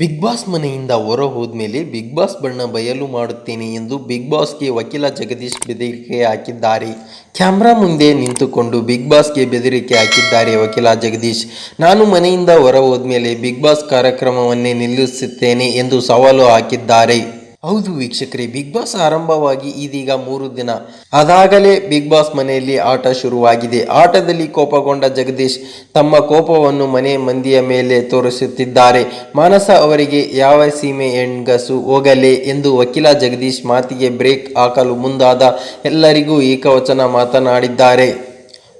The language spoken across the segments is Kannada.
ಬಿಗ್ ಬಾಸ್ ಮನೆಯಿಂದ ಹೊರ ಹೋದ್ಮೇಲೆ ಬಿಗ್ ಬಾಸ್ ಬಣ್ಣ ಬಯಲು ಮಾಡುತ್ತೇನೆ ಎಂದು ಬಿಗ್ ಬಾಸ್ಗೆ ವಕೀಲ ಜಗದೀಶ್ ಬೆದರಿಕೆ ಹಾಕಿದ್ದಾರೆ. ಕ್ಯಾಮ್ರಾ ಮುಂದೆ ನಿಂತುಕೊಂಡು ಬಿಗ್ ಬಾಸ್ಗೆ ಬೆದರಿಕೆ ಹಾಕಿದ್ದಾರೆ ವಕೀಲ ಜಗದೀಶ್. ನಾನು ಮನೆಯಿಂದ ಹೊರ ಹೋದ್ಮೇಲೆ ಬಿಗ್ ಬಾಸ್ ಕಾರ್ಯಕ್ರಮವನ್ನೇ ನಿಲ್ಲಿಸುತ್ತೇನೆ ಎಂದು ಸವಾಲು ಹಾಕಿದ್ದಾರೆ. ಹೌದು ವೀಕ್ಷಕರೇ ಬಿಗ್ ಬಾಸ್ ಆರಂಭವಾಗಿ ಇದೀಗ ಮೂರು ದಿನ. ಅದಾಗಲೇ ಬಿಗ್ ಬಾಸ್ ಮನೆಯಲ್ಲಿ ಆಟ ಶುರುವಾಗಿದೆ. ಆಟದಲ್ಲಿ ಕೋಪಗೊಂಡ ಜಗದೀಶ್ ತಮ್ಮ ಕೋಪವನ್ನು ಮನೆ ಮಂದಿಯ ಮೇಲೆ ತೋರಿಸುತ್ತಿದ್ದಾರೆ. ಮಾನಸ ಅವರಿಗೆ ಯಾವ ಸೀಮೆ ಹೆಣ್ಗಸು ಹೋಗಲೇ ಎಂದು ವಕೀಲ ಜಗದೀಶ್ ಮಾತಿಗೆ ಬ್ರೇಕ್ ಹಾಕಲು ಮುಂದಾದ ಎಲ್ಲರಿಗೂ ಏಕವಚನ ಮಾತನಾಡಿದ್ದಾರೆ.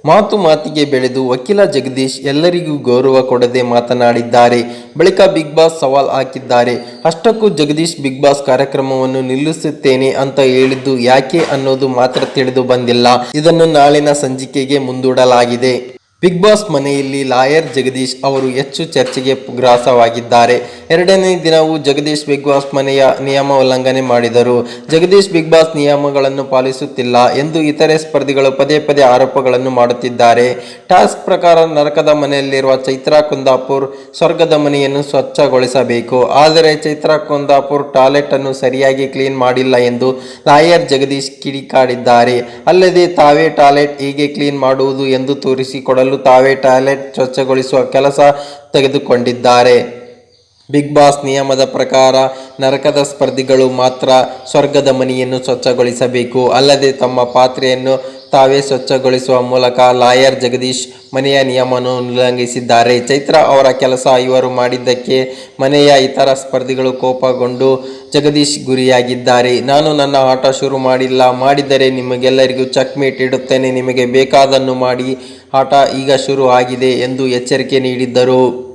ಮಾತು ಮಾತಿಗೆ ಬೆಳೆದು ವಕೀಲ ಜಗದೀಶ್ ಎಲ್ಲರಿಗೂ ಗೌರವ ಕೊಡದೆ ಮಾತನಾಡಿದ್ದಾರೆ. ಬಳಿಕ ಬಿಗ್ ಬಾಸ್ ಸವಾಲ್ ಹಾಕಿದ್ದಾರೆ. ಅಷ್ಟಕ್ಕೂ ಜಗದೀಶ್ ಬಿಗ್ ಬಾಸ್ ಕಾರ್ಯಕ್ರಮವನ್ನು ನಿಲ್ಲಿಸುತ್ತೇನೆ ಅಂತ ಹೇಳಿದ್ದು ಯಾಕೆ ಅನ್ನೋದು ಮಾತ್ರ ತಿಳಿದು ಬಂದಿಲ್ಲ. ಇದನ್ನು ನಾಳಿನ ಸಂಚಿಕೆಗೆ ಮುಂದೂಡಲಾಗಿದೆ. ಬಿಗ್ ಬಾಸ್ ಮನೆಯಲ್ಲಿ ಲಾಯರ್ ಜಗದೀಶ್ ಅವರು ಹೆಚ್ಚು ಚರ್ಚೆಗೆ ಗ್ರಾಸವಾಗಿದ್ದಾರೆ. ಎರಡನೇ ದಿನವೂ ಜಗದೀಶ್ ಬಿಗ್ ಬಾಸ್ ಮನೆಯ ನಿಯಮ ಉಲ್ಲಂಘನೆ ಮಾಡಿದರು. ಜಗದೀಶ್ ಬಿಗ್ ಬಾಸ್ ನಿಯಮಗಳನ್ನು ಪಾಲಿಸುತ್ತಿಲ್ಲ ಎಂದು ಇತರೆ ಸ್ಪರ್ಧಿಗಳು ಪದೇ ಪದೇ ಆರೋಪಗಳನ್ನು ಮಾಡುತ್ತಿದ್ದಾರೆ. ಟಾಸ್ಕ್ ಪ್ರಕಾರ ನರಕದ ಮನೆಯಲ್ಲಿರುವ ಚೈತ್ರಾ ಕುಂದಾಪುರ್ ಸ್ವರ್ಗದ ಮನೆಯನ್ನು ಸ್ವಚ್ಛಗೊಳಿಸಬೇಕು. ಆದರೆ ಚೈತ್ರಾ ಕುಂದಾಪುರ್ ಟಾಯ್ಲೆಟ್ ಅನ್ನು ಸರಿಯಾಗಿ ಕ್ಲೀನ್ ಮಾಡಿಲ್ಲ ಎಂದು ಲಾಯರ್ ಜಗದೀಶ್ ಕಿಡಿಕಾಡಿದ್ದಾರೆ ಅಲ್ಲದೆ ತಾವೇ ಟಾಯ್ಲೆಟ್ ಹೀಗೆ ಕ್ಲೀನ್ ಮಾಡುವುದು ಎಂದು ತೋರಿಸಿಕೊಡಲು ತಾವೇ ಟಾಯ್ಲೆಟ್ ಸ್ವಚ್ಛಗೊಳಿಸುವ ಕೆಲಸ ತೆಗೆದುಕೊಂಡಿದ್ದಾರೆ. ಬಿಗ್ ಬಾಸ್ ನಿಯಮದ ಪ್ರಕಾರ ನರಕದ ಸ್ಪರ್ಧಿಗಳು ಮಾತ್ರ ಸ್ವರ್ಗದ ಮನೆಯನ್ನು ಸ್ವಚ್ಛಗೊಳಿಸಬೇಕು. ಅಲ್ಲದೆ ತಮ್ಮ ಪಾತ್ರೆಯನ್ನು ತಾವೇ ಸ್ವಚ್ಛಗೊಳಿಸುವ ಮೂಲಕ ಲಾಯರ್ ಜಗದೀಶ್ ಮನೆಯ ನಿಯಮವನ್ನು ಉಲ್ಲಂಘಿಸಿದ್ದಾರೆ. ಚೈತ್ರ ಅವರ ಕೆಲಸ ಇವರು ಮಾಡಿದ್ದಕ್ಕೆ ಮನೆಯ ಇತರ ಸ್ಪರ್ಧಿಗಳು ಕೋಪಗೊಂಡು ಜಗದೀಶ್ ಗುರಿಯಾಗಿದ್ದಾರೆ. ನಾನು ನನ್ನ ಆಟ ಶುರು ಮಾಡಿಲ್ಲ. ಮಾಡಿದರೆ ನಿಮಗೆಲ್ಲರಿಗೂ ಚೆಕ್ಮೇಟ್ ಇಡುತ್ತೇನೆ. ನಿಮಗೆ ಬೇಕಾದನ್ನು ಮಾಡಿ ಆಟ ಈಗ ಶುರು ಆಗಿದೆ ಎಂದು ಎಚ್ಚರಿಕೆ ನೀಡಿದ್ದರು.